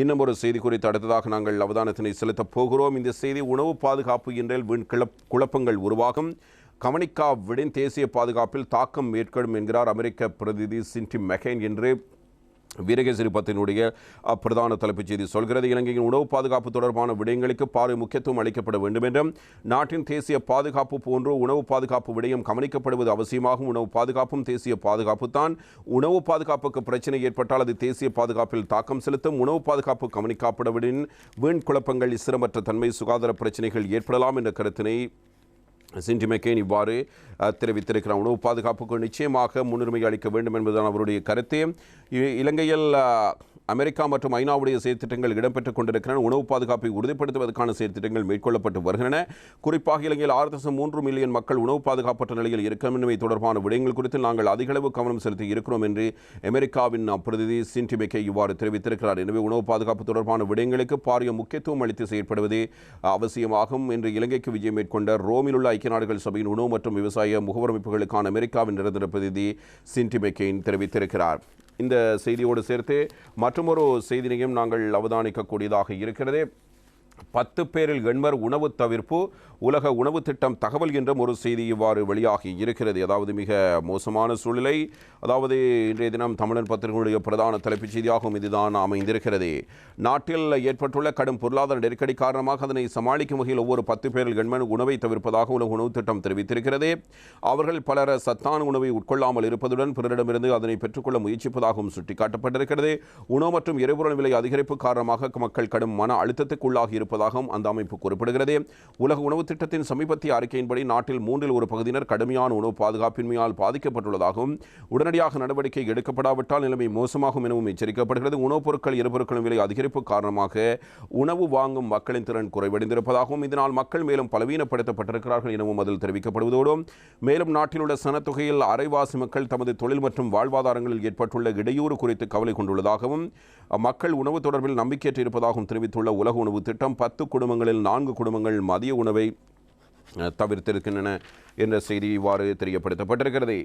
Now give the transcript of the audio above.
இன்னும் ஒரு செய்தி குறித்து அடுத்ததாக நாங்கள் அவதானத்தினை செலுத்தப் போகிறோம். இந்த செய்தி உணவு பாதுகாப்பு என்றால் வீண் குழப்பங்கள் உருவாகும். கவனிக்காவிடன் தேசிய பாதுகாப்பில் தாக்கம் மேற்கொள்ளும் என்கிறார் அமெரிக்க பிரதிநிதி சின்டி மெக்கைன் என்று வீரகேசரி பத்தினுடைய பிரதான தலைப்புச் செய்தி சொல்கிறது. இலங்கையின் உணவு பாதுகாப்பு தொடர்பான விடயங்களுக்கு பாரு முக்கியத்துவம் அளிக்கப்பட வேண்டும் என்றும் நாட்டின் தேசிய பாதுகாப்பு போன்று உணவு பாதுகாப்பு விடயம் கவனிக்கப்படுவது அவசியமாகும் உணவு பாதுகாப்பும் தேசிய பாதுகாப்பு தான். உணவு பாதுகாப்புக்கு பிரச்சனை ஏற்பட்டால் அது தேசிய பாதுகாப்பில் தாக்கம் செலுத்தும். உணவு பாதுகாப்பு கவனிக்கப்படவிடன் வீண் குழப்பங்கள் இஸ்ரமற்ற தன்மை சுகாதார பிரச்சனைகள் ஏற்படலாம் என்ற கருத்தினை சிண்டி மெக்கேன் இவ்வாறு தெரிவித்திருக்கிறார். உணவு பாதுகாப்புக்கு நிச்சயமாக முன்னுரிமை அளிக்க வேண்டும் என்பதுதான் அவருடைய கருத்து. இ- இலங்கையில் அமெரிக்கா மற்றும் ஐநாவுடைய செயற்திட்டங்கள் இடம்பெற்றுக் கொண்டிருக்கின்றன. உணவு பாதுகாப்பை உறுதிப்படுத்துவதற்கான செயற்திட்டங்கள் மேற்கொள்ளப்பட்டு வருகின்றன. குறிப்பாக இலங்கையில் ஆறு தசம் மூன்று மில்லியன் மக்கள் உணவு பாதுகாப்பற்ற நிலையில் இருக்கமின்மை தொடர்பான விடயங்கள் குறித்து நாங்கள் அதிகளவு கவனம் செலுத்தி இருக்கிறோம் என்று அமெரிக்காவின் பிரதிநிதி சிண்டி மெக்கே இவ்வாறு தெரிவித்திருக்கிறார். எனவே உணவு பாதுகாப்பு தொடர்பான விடயங்களுக்கு பாரிய முக்கியத்துவம் அளித்து செயற்படுவது அவசியமாகும் என்று இலங்கைக்கு விஜயம் மேற்கொண்ட ரோமில் உள்ள ஐக்கிய நாடுகள் சபையின் உணவு மற்றும் விவசாய முகவர் அமைப்புகளுக்கான அமெரிக்காவின் நிரந்தர பிரதிநிதி சிண்டி மெக்கெயின் தெரிவித்திருக்கிறார். இந்த செய்தியோடு சேர்த்து மற்றொரு செய்தினையும் நாங்கள் அவதானிக்கக்கூடியதாக இருக்கிறது. பத்து பேரில் எண்பர் உணவு தவிர்ப்பு உலக உணவு திட்டம் தகவல் என்றும் ஒரு செய்தி இவ்வாறு வெளியாகி இருக்கிறது. அதாவது மிக மோசமான சூழ்நிலை அதாவது இன்றைய தினம் தமிழன் பத்திரிகையுடைய பிரதான தலைப்புச் செய்தியாகவும் இதுதான் அமைந்திருக்கிறது. நாட்டில் ஏற்பட்டுள்ள கடும் பொருளாதார நெருக்கடி காரணமாக அதனை சமாளிக்கும் வகையில் ஒவ்வொரு பத்து பேரில் எண்மன் உணவை தவிர்ப்பதாக உலக உணவு திட்டம் தெரிவித்திருக்கிறது. அவர்கள் பலர் சத்தான உணவை உட்கொள்ளாமல் இருப்பதுடன் பிறரிடமிருந்து அதனை பெற்றுக்கொள்ள முயற்சிப்பதாகவும் சுட்டிக்காட்டப்பட்டிருக்கிறது. உணவு மற்றும் எரிபொருள் விலை அதிகரிப்பு காரணமாக மக்கள் கடும் மன அழுத்தத்துக்குள்ளாகி இருப்பதாகவும் அந்த அமைப்பு குறிப்பிடுகிறது. உலக உணவு திட்டத்தின் சமீபத்திய அறிக்கையின்படி நாட்டில் மூன்றில் ஒரு பகுதியினர் கடுமையான உணவு பாதுகாப்பின்மையால் பாதிக்கப்பட்டுள்ளதாகவும் உடனடியாக நடவடிக்கை எடுக்கப்படாவிட்டால் நிலைமை மோசமாகும் எனவும் எச்சரிக்கப்படுகிறது. உணவுப் பொருட்கள் எரிபொருட்களின் விலை அதிகரிப்பு காரணமாக உணவு வாங்கும் மக்களின் திறன் குறைவடைந்திருப்பதாகவும் இதனால் மக்கள் மேலும் பலவீனப்படுத்தப்பட்டிருக்கிறார்கள் எனவும் அதில் தெரிவிக்கப்படுவதோடு மேலும் நாட்டில் உள்ள சனத்தொகையில் அரைவாசி மக்கள் தமது தொழில் மற்றும் வாழ்வாதாரங்களில் ஏற்பட்டுள்ள இடையூறு குறித்து கவலை கொண்டுள்ளதாகவும் மக்கள் உணவு தொடர்பில் நம்பிக்கையற்று இருப்பதாகவும் தெரிவித்துள்ள உலக உணவு திட்டம் பத்து குடும்பங்களில் நான்கு குடும்பங்கள் மதிய உணவை தவிர்த்திருக்கின்றன என்ற செய்தி இவ்வாறு தெரியப்படுத்தப்பட்டிருக்கிறது.